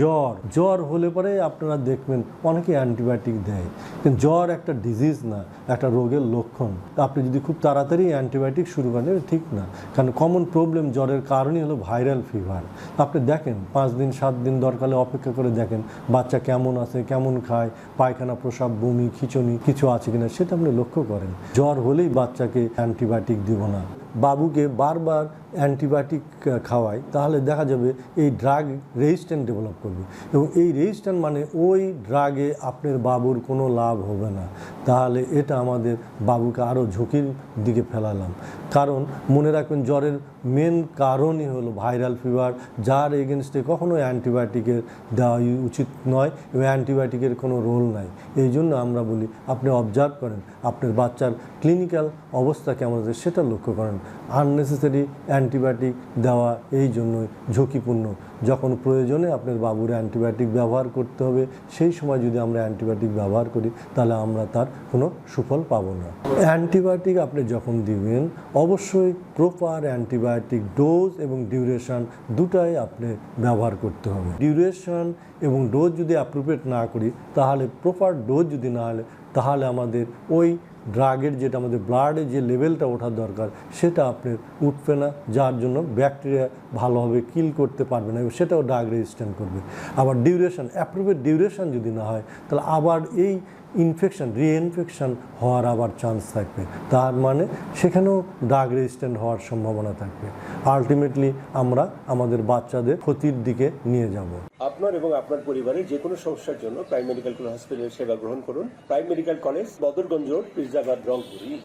জ্বর জ্বর হলে পরে আপনারা দেখবেন অনেকে অ্যান্টিবায়োটিক দেয়। কিন্তু জ্বর একটা ডিজিজ না, একটা রোগের লক্ষণ। আপনি যদি খুব তাড়াতাড়ি অ্যান্টিবায়োটিক শুরু করেন ঠিক না। কারণ কমন প্রবলেম জ্বরের কারণই হলো ভাইরাল ফিভার আপনি দেখেন, পাঁচ দিন, সাত দিন দরকারে অপেক্ষা করে দেখেন, বাচ্চা কেমন আছে, কেমন খায়, পায়খানা, প্রসাব, বমি, খিচুনি, কিছু আছে কিনা, সেটা আপনি লক্ষ্য করেন। জ্বর হলেই বাচ্চাকে অ্যান্টিবায়োটিক দিব না। বাবুকে বারবার অ্যান্টিবায়োটিক খাওয়াই তাহলে দেখা যাবে এই ড্রাগ রেজিস্ট্যান্ট ডেভেলপ করবে। এবং এই রেজিস্ট্যান্ট মানে ওই ড্রাগে আপনার বাবুর কোনো লাভ হবে না। তাহলে এটা আমাদের বাবুকে আরও ঝুঁকির দিকে ফেলালাম। কারণ মনে রাখবেন জ্বরের মেন কারণই হলো ভাইরাল ফিভার যার এগেনস্টে কখনো অ্যান্টিবায়োটিকের দেওয়া উচিত নয় এবং অ্যান্টিবায়োটিকের কোনো রোল নাই। এই জন্য আমরা বলি, আপনি অবজার্ভ করেন, আপনার বাচ্চার ক্লিনিক্যাল অবস্থা কেমন আছে সেটা লক্ষ্য করেন। আননেসেসারি অ্যান্টিবায়োটিক দেওয়া এই জন্যই ঝুঁকিপূর্ণ। যখন প্রয়োজনে আপনার বাবুর অ্যান্টিবায়োটিক ব্যবহার করতে হবে, সেই সময় যদি আমরা অ্যান্টিবায়োটিক ব্যবহার করি, তাহলে আমরা তার কোনো সুফল পাবো না। অ্যান্টিবায়োটিক আপনি যখন দিবেন, অবশ্যই প্রপার অ্যান্টিবায়োটিক ডোজ এবং ডিউরেশন দুটাই আপনি ব্যবহার করতে হবে। ডিউরেশন এবং ডোজ যদি অ্যাপ্রোপ্রিয়েট না করি, তাহলে প্রপার ডোজ যদি না হলে তাহলে আমাদের ওই ড্রাগের যেটা আমাদের ব্লাডে যে লেভেলটা ওঠার দরকার, সেটা আপনার উঠবে না, যার জন্য ব্যাকটেরিয়া ভালোভাবে কিল করতে পারবে না এবং সেটাও ড্রাগ রেজিস্ট্যান্ট করবে। আবার ডিউরেশন, অ্যাপ্রোপ্রিয়েট ডিউরেশন যদি না হয়, তাহলে আবার এই ইনফেকশন রিইনফেকশন হওয়ার আবার চান্স থাকবে। তার মানে সেখানেও ড্রাগ রেজিস্ট্যান্ট হওয়ার সম্ভাবনা থাকবে। আলটিমেটলি আমরা আমাদের বাচ্চাদের ক্ষতির দিকে নিয়ে যাব। আপনার এবং আপনার পরিবারের যে কোনো সমস্যার জন্য প্রাইম মেডিকেল কলেজ হসপিটালের সেবা গ্রহণ করুন। Prime medical college, Badarganj road, Pirzabad, Rangpur.